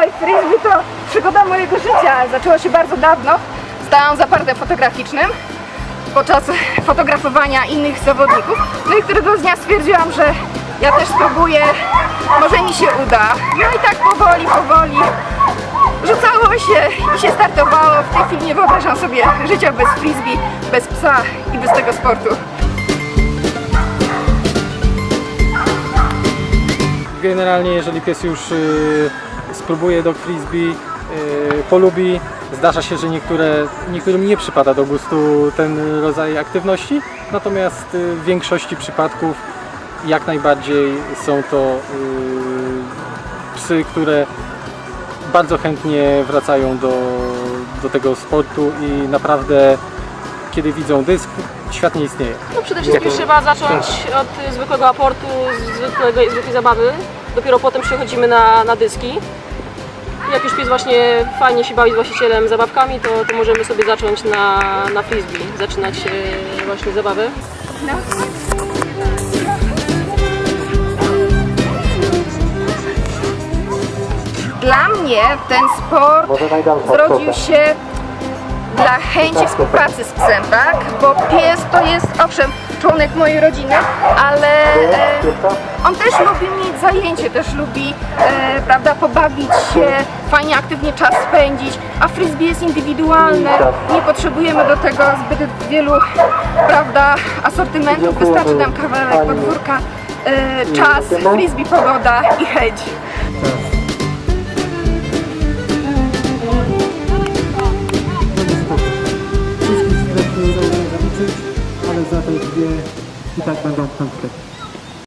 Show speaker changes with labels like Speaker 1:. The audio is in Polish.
Speaker 1: Oj, frisbee to przygoda mojego życia. Zaczęło się bardzo dawno. Stałam za partem fotograficznym podczas fotografowania innych zawodników. No i któregoś dnia stwierdziłam, że ja też spróbuję, może mi się uda. No i tak powoli, powoli rzucało się i się startowało. W tej chwili nie wyobrażam sobie życia bez frisbee, bez psa i bez tego sportu.
Speaker 2: Generalnie, jeżeli pies już y, spróbuje dog frisbee, y, polubi, zdarza się, że niektóre, niektórym nie przypada do gustu ten rodzaj aktywności, natomiast y, w większości przypadków jak najbardziej są to psy, które bardzo chętnie wracają do, do tego sportu i naprawdę kiedy widzą dysk, świat nie istnieje.
Speaker 3: No przede wszystkim trzeba zacząć od zwykłego aportu, zwykłego, zwykłej zabawy. Dopiero potem przechodzimy na, na dyski. Jak już pies właśnie fajnie się bawi z właścicielem zabawkami, to, to możemy sobie zacząć na, na frisbee, zaczynać e, właśnie zabawę.
Speaker 1: Dla mnie ten sport zrodził się dla chęci współpracy z psem, tak? Bo pies to jest owszem członek mojej rodziny, ale e, on też lubi mieć zajęcie, też lubi e, prawda, pobawić się, fajnie, aktywnie czas spędzić, a frisbee jest indywidualne, nie potrzebujemy do tego zbyt wielu prawda, asortymentów, wystarczy nam kawałek podwórka, e, czas, frisbee, pogoda i chęć.
Speaker 2: Za te dwie i tak będą w końcu.